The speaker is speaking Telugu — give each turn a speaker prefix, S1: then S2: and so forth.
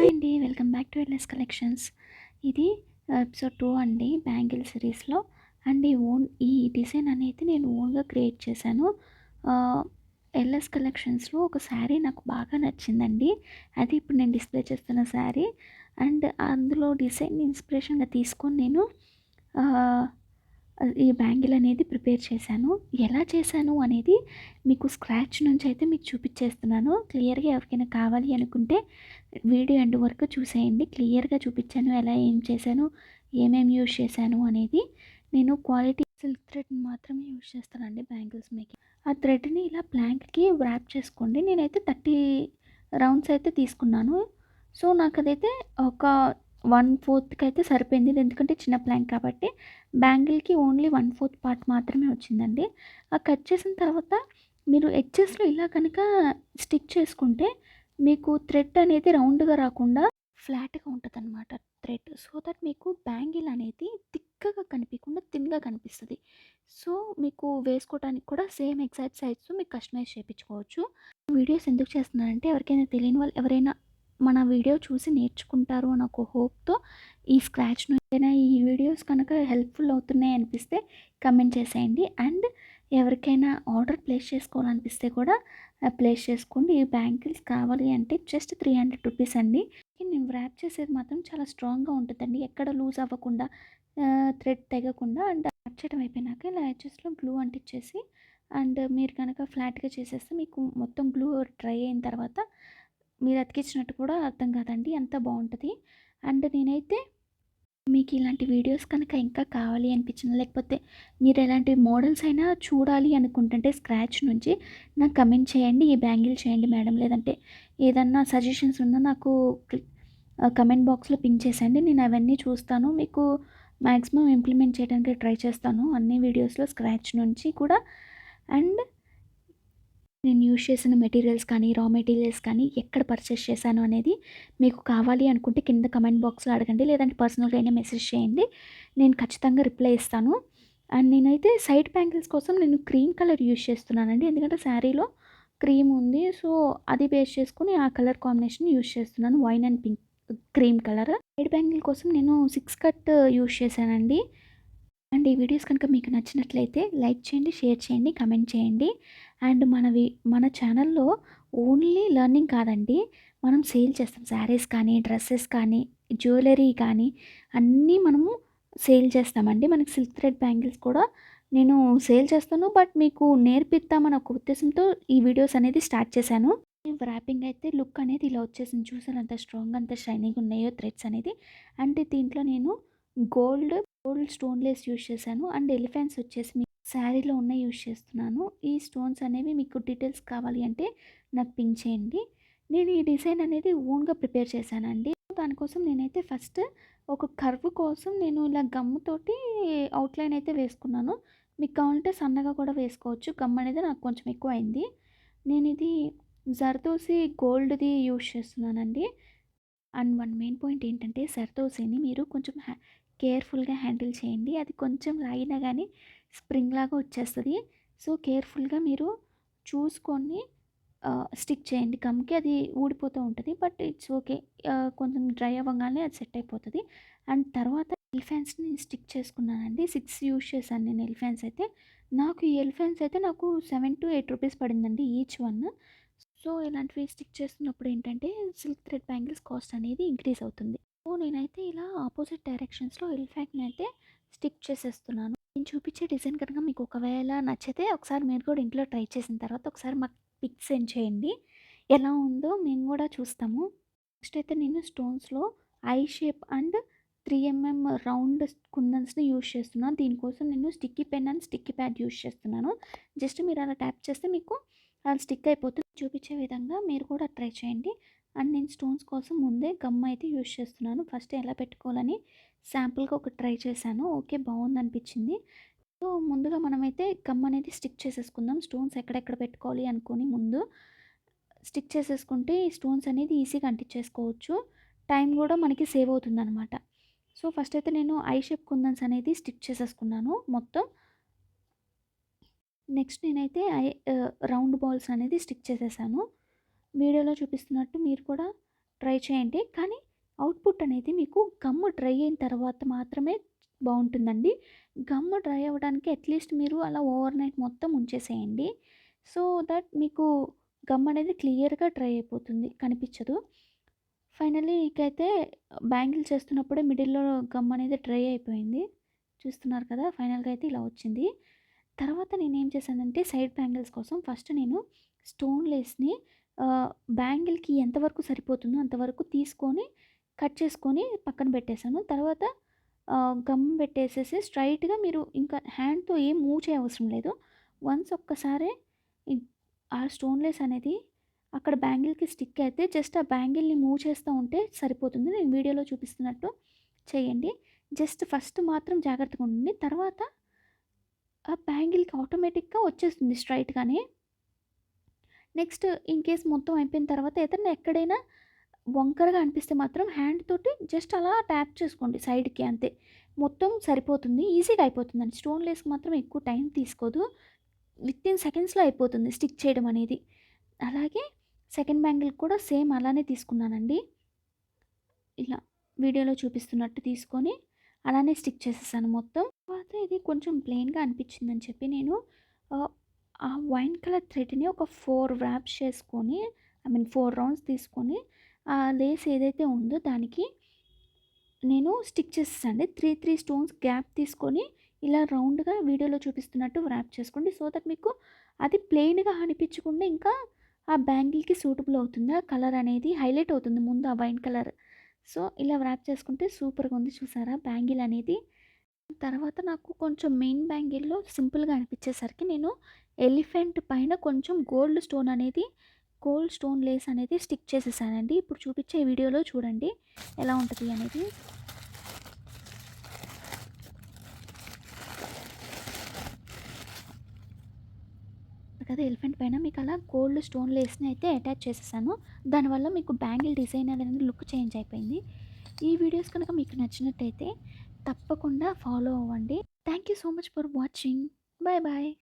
S1: హాయ్ అండి welcome back to L S collections. ఇది ఎపిసోడ్ టూ అండి బ్యాంగిల్ సిరీస్లో. అండ్ ఈ ఓన్ ఈ డిజైన్ అనేది నేను ఓన్గా క్రియేట్ చేశాను. ఎల్ఎస్ కలెక్షన్స్లో ఒక శారీ నాకు బాగా నచ్చిందండి. అది ఇప్పుడు నేను డిస్ప్లే చేస్తున్న శారీ. అండ్ అందులో డిజైన్ ఇన్స్పిరేషన్గా తీసుకొని నేను ఈ బ్యాంగిల్ అనేది ప్రిపేర్ చేశాను. ఎలా చేశాను అనేది మీకు స్క్రాచ్ నుంచి అయితే మీకు చూపించేస్తున్నాను క్లియర్గా ఎవరికైనా కావాలి అనుకుంటే వీడియో ఎండ్ వరకు చూసేయండి. క్లియర్గా చూపించాను ఎలా ఏం చేశాను ఏమేమి యూజ్ చేశాను అనేది. నేను క్వాలిటీ సిల్క్ థ్రెడ్ మాత్రమే యూజ్ చేస్తానండి బ్యాంగిల్స్ మేకింగ్ ఆ థ్రెడ్ని ఇలా ప్లాంక్కి వ్రాప్ చేసుకోండి. నేనైతే థర్టీ రౌండ్స్ అయితే తీసుకున్నాను. సో నాకు అదైతే ఒక వన్ ఫోర్త్కి అయితే సరిపోయింది. ఎందుకంటే చిన్న ప్లాంక్ కాబట్టి బ్యాంగిల్కి ఓన్లీ వన్ ఫోర్త్ పార్ట్ మాత్రమే వచ్చిందండి. ఆ కట్ చేసిన తర్వాత మీరు ఎడ్జెస్లో ఇలా కనుక స్టిక్ చేసుకుంటే మీకు థ్రెడ్ అనేది రౌండ్గా రాకుండా ఫ్లాట్గా ఉంటుంది అనమాట థ్రెడ్ సో దట్ మీకు బ్యాంగిల్ అనేది తిక్కగా కనిపించకుండా థిన్గా కనిపిస్తుంది. సో మీకు వేసుకోవడానికి కూడా సేమ్ ఎగ్జాక్ట్ సైజ్ మీకు కస్టమైజ్ చేయించుకోవచ్చు. వీడియోస్ ఎందుకు చేస్తున్నానంటే ఎవరికైనా తెలియని వాళ్ళు ఎవరైనా మన వీడియో చూసి నేర్చుకుంటారు అని ఒక హోప్తో ఈ స్క్రాచ్ నుంచైనా ఈ వీడియోస్ కనుక హెల్ప్ఫుల్ అవుతున్నాయి అనిపిస్తే కమెంట్ చేసేయండి. అండ్ ఎవరికైనా ఆర్డర్ ప్లేస్ చేసుకోవాలనిపిస్తే కూడా ప్లేస్ చేసుకోండి. ఈ బ్యాంగిల్స్ కావాలి అంటే జస్ట్ త్రీ హండ్రెడ్ రూపీస్ అండి. నేను ర్యాప్ చేసేది మాత్రం చాలా స్ట్రాంగ్గా ఉంటుందండి. ఎక్కడ లూజ్ అవ్వకుండా థ్రెడ్ తెగకుండా అండ్ ర్యాప్ చేయడం అయిపోయినాక ఇలా ఎడ్జెస్లో గ్లూ అంటించేసి అండ్ మీరు కనుక ఫ్లాట్గా చేసేస్తే మీకు మొత్తం గ్లూ డ్రై అయిన తర్వాత మీరు అతికించినట్టు కూడా అర్థం కాదండి. అంత బాగుంటుంది. అండ్ నేనైతే మీకు ఇలాంటి వీడియోస్ కనుక ఇంకా కావాలి అనిపించిన లేకపోతే మీరు ఎలాంటి మోడల్స్ అయినా చూడాలి అనుకుంటుంటే స్క్రాచ్ నుంచి నాకు కమెంట్ చేయండి ఈ బ్యాంగిల్ చేయండి మేడం. లేదంటే ఏదన్నా సజెషన్స్ ఉన్నా నాకు కమెంట్ బాక్స్లో పింక్ చేసేయండి. నేను అవన్నీ చూస్తాను. మీకు మ్యాక్సిమం ఇంప్లిమెంట్ చేయడానికి ట్రై చేస్తాను అన్ని వీడియోస్లో స్క్రాచ్ నుంచి కూడా. అండ్ నేను యూజ్ చేసిన మెటీరియల్స్ కానీ రా మెటీరియల్స్ కానీ ఎక్కడ పర్చేస్ చేశాను అనేది మీకు కావాలి అనుకుంటే కింద కమెంట్ బాక్స్లో అడగండి. లేదంటే పర్సనల్గా అయినా మెసేజ్ చేయండి. నేను ఖచ్చితంగా రిప్లై ఇస్తాను. అండ్ నేనైతే సైడ్ బ్యాంగిల్స్ కోసం నేను క్రీమ్ కలర్ యూజ్ చేస్తున్నానండి. ఎందుకంటే శారీలో క్రీమ్ ఉంది. సో అది బేస్ చేసుకుని ఆ కలర్ కాంబినేషన్ యూజ్ చేస్తున్నాను. Wine and pink cream colour side bangle కోసం నేను సిక్స్ కట్ యూజ్ చేశానండి. అండ్ ఈ వీడియోస్ కనుక మీకు నచ్చినట్లయితే లైక్ చేయండి షేర్ చేయండి కమెంట్ చేయండి. అండ్ మనవి మన ఛానల్లో ఓన్లీ లెర్నింగ్ కాదండి. మనం సేల్ చేస్తాం శారీస్ కానీ డ్రెస్సెస్ కానీ జ్యువెలరీ కానీ అన్నీ మనము సేల్ చేస్తామండి. మనకి సిల్క్ థ్రెడ్ బ్యాంగిల్స్ కూడా నేను సేల్ చేస్తాను. బట్ మీకు నేర్పిస్తామని ఒక ఉద్దేశంతో ఈ వీడియోస్ అనేది స్టార్ట్ చేశాను. ర్యాపింగ్ అయితే లుక్ అనేది ఇలా వచ్చేసింది. చూసాను అంత స్ట్రాంగ్ అంత షైనింగ్ ఉన్నాయో థ్రెడ్స్ అనేది. అంటే దీంట్లో నేను gold gold stone use use చేశాను. అండ్ ఎలిఫెంట్స్ వచ్చేసి మీకు శారీలో ఉన్న యూజ్ చేస్తున్నాను. ఈ స్టోన్స్ అనేవి మీకు డీటెయిల్స్ కావాలి అంటే నాకు పింక్ చేయండి. నేను ఈ డిజైన్ అనేది ఓన్గా ప్రిపేర్ చేశానండి. దానికోసం నేనైతే ఫస్ట్ ఒక కర్వ్ కోసం నేను ఇలా గమ్ముతోటి అవుట్లైన్ అయితే వేసుకున్నాను. మీకు కావాలంటే సన్నగా కూడా వేసుకోవచ్చు. గమ్ అనేది నాకు కొంచెం ఎక్కువ అయింది నేను ఇది జర్దోసి గోల్డ్ది యూజ్ చేస్తున్నానండి. అండ్ వన్ మెయిన్ పాయింట్ ఏంటంటే సర్దోసేని మీరు కొంచెం హ్యా కేర్ఫుల్గా హ్యాండిల్ చేయండి. అది కొంచెం లాగినా కానీ స్ప్రింగ్ లాగా వచ్చేస్తుంది. సో కేర్ఫుల్గా మీరు చూసుకొని స్టిక్ చేయండి. కమ్కి అది ఊడిపోతూ ఉంటుంది. But it's okay. కొంచెం డ్రై అవ్వగానే అది సెట్ అయిపోతుంది. అండ్ తర్వాత ఎలిఫెంట్స్ని స్టిక్ చేసుకున్నానండి. సిక్స్ యూజ్ చేశాను నేను ఎలిఫెంట్స్ అయితే. నాకు ఈ ఎలిఫెంట్స్ అయితే నాకు సెవెన్ టు ఎయిట్ రూపీస్ పడిందండి ఈచ్ వన్. సో ఇలాంటివి స్టిక్ చేస్తున్నప్పుడు ఏంటంటే సిల్క్ థ్రెడ్ బ్యాంగిల్స్ కాస్ట్ అనేది ఇంక్రీజ్ అవుతుంది. సో నేనైతే ఇలా ఆపోజిట్ డైరెక్షన్స్లో ఎలిఫెంట్ని అయితే స్టిక్ చేసేస్తున్నాను. నేను చూపించే డిజైన్ కనుక మీకు ఒకవేళ నచ్చితే ఒకసారి మీరు కూడా ఇంట్లో ట్రై చేసిన తర్వాత ఒకసారి మాకు పిక్స్ సెండ్ చేయండి. ఎలా ఉందో మేము కూడా చూస్తాము. నెక్స్ట్ అయితే నేను స్టోన్స్లో eye shape and three M M round కుందన్స్ని use చేస్తున్నాను. దీనికోసం నేను sticky pen and sticky pad use చేస్తున్నాను. జస్ట్ మీరు అలా ట్యాప్ చేస్తే మీకు అలా స్టిక్ అయిపోతుంది. చూపించే విధంగా మీరు కూడా ట్రై చేయండి. అండ్ నేను స్టోన్స్ కోసం ముందే గమ్ అయితే యూజ్ చేస్తున్నాను. ఫస్ట్ ఎలా పెట్టుకోవాలని శాంపుల్గా ఒక ట్రై చేశాను. ఓకే బాగుంది అనిపించింది సో ముందుగా మనమైతే గమ్ అనేది స్టిక్ చేసేసుకుందాం. స్టోన్స్ ఎక్కడెక్కడ పెట్టుకోవాలి అనుకొని ముందు స్టిక్ చేసేసుకుంటే ఈ స్టోన్స్ అనేది ఈజీగా అంటించేసుకోవచ్చు. టైం కూడా మనకి సేవ్ అవుతుంది అనమాట సో ఫస్ట్ అయితే నేను ఐ షేప్ కుందన్స్ అనేది స్టిక్ చేసేసుకున్నాను మొత్తం. నెక్స్ట్ నేనైతే ఐ రౌండ్ బాల్స్ అనేది స్టిక్ చేసేసాను. వీడియోలో చూపిస్తున్నట్టు మీరు కూడా ట్రై చేయండి. కానీ అవుట్పుట్ అనేది మీకు గమ్ డ్రై అయిన తర్వాత మాత్రమే బాగుంటుందండి. గమ్ డ్రై అవ్వడానికి అట్లీస్ట్ మీరు అలా ఓవర్ నైట్ మొత్తం ఉంచేసేయండి. సో దట్ మీకు గమ్ అనేది క్లియర్గా డ్రై అయిపోతుంది కనిపించదు. ఫైనల్లీ నీకైతే బ్యాంగిల్ చేస్తున్నప్పుడే మిడిల్లో గమ్ అనేది డ్రై అయిపోయింది. చూస్తున్నారు కదా ఫైనల్గా అయితే ఇలా వచ్చింది. తర్వాత నేనేం చేశానంటే సైడ్ బ్యాంగిల్స్ కోసం ఫస్ట్ నేను స్టోన్ లేస్ని బ్యాంగిల్కి ఎంతవరకు సరిపోతుందో అంతవరకు తీసుకొని కట్ చేసుకొని పక్కన పెట్టేశాను. తర్వాత గమ్ పెట్టేసేసి స్ట్రైట్గా మీరు ఇంకా హ్యాండ్తో ఏం మూవ్ చేయవసరం లేదు. వన్స్ ఒక్కసారి ఆ స్టోన్లెస్ అనేది అక్కడ బ్యాంగిల్కి స్టిక్ అయితే జస్ట్ ఆ బ్యాంగిల్ని మూవ్ చేస్తూ ఉంటే సరిపోతుంది. నేను వీడియోలో చూపిస్తున్నట్టు చేయండి. జస్ట్ ఫస్ట్ మాత్రం జాగ్రత్తగా ఉండండి. తర్వాత ఆ బ్యాంగిల్కి ఆటోమేటిక్గా వచ్చేస్తుంది స్ట్రైట్గానే. నెక్స్ట్ ఇన్ కేస్ మొత్తం అయిపోయిన తర్వాత ఏదైనా ఎక్కడైనా వంకరగా అనిపిస్తే మాత్రం హ్యాండ్ తోటి జస్ట్ అలా ట్యాప్ చేసుకోండి సైడ్కి అంతే. మొత్తం సరిపోతుంది ఈజీగా అయిపోతుందండి. స్టోన్ లేస్కి మాత్రం ఎక్కువ టైం తీసుకోదు. విత్ ఇన్ సెకండ్స్లో అయిపోతుంది స్టిక్ చేయడం అనేది. అలాగే సెకండ్ బ్యాంగిల్ కూడా సేమ్ అలానే తీసుకున్నానండి. ఇలా వీడియోలో చూపిస్తున్నట్టు తీసుకొని అలానే స్టిక్ చేసేసాను మొత్తం. తర్వాత ఇది కొంచెం ప్లెయిన్గా అనిపించిందని చెప్పి నేను ఆ వైన్ కలర్ థ్రెడ్ని ఒక ఫోర్ ర్యాప్స్ చేసుకొని ఐ మీన్ ఫోర్ రౌండ్స్ తీసుకొని ఆ లేస్ ఏదైతే ఉందో దానికి నేను స్టిక్ చేసేసండి. త్రీ త్రీ స్టోన్స్ గ్యాప్ తీసుకొని ఇలా రౌండ్గా వీడియోలో చూపిస్తున్నట్టు ర్యాప్ చేసుకోండి. సో దట్ మీకు అది ప్లెయిన్గా అనిపించకుండా ఇంకా ఆ బ్యాంగిల్కి సూటబుల్ అవుతుంది. ఆ కలర్ అనేది హైలైట్ అవుతుంది ముందు ఆ వైన్ కలర్. సో ఇలా ర్యాప్ చేసుకుంటే సూపర్గా ఉంది చూసారా? బ్యాంగిల్ అనేది. తర్వాత నాకు కొంచెం మెయిన్ బ్యాంగిల్లో సింపుల్గా అనిపించేసరికి నేను ఎలిఫెంట్ పైన కొంచెం గోల్డ్ స్టోన్ అనేది గోల్డ్ స్టోన్ లేస్ అనేది స్టిక్ చేసేసానండి. ఇప్పుడు చూపించే వీడియోలో చూడండి ఎలా ఉంటుంది అనేది. కదా ఎలిఫెంట్ పైన మీకు అలా గోల్డ్ స్టోన్ లేస్ని అయితే అటాచ్ చేసేసాను. దానివల్ల మీకు బ్యాంగిల్ డిజైన్ అనేది లుక్ చేంజ్ అయిపోయింది. ఈ వీడియోస్ కనుక మీకు నచ్చినట్టయితే తప్పకుండా ఫాలో అవ్వండి. Thank you so much for watching. Bye bye.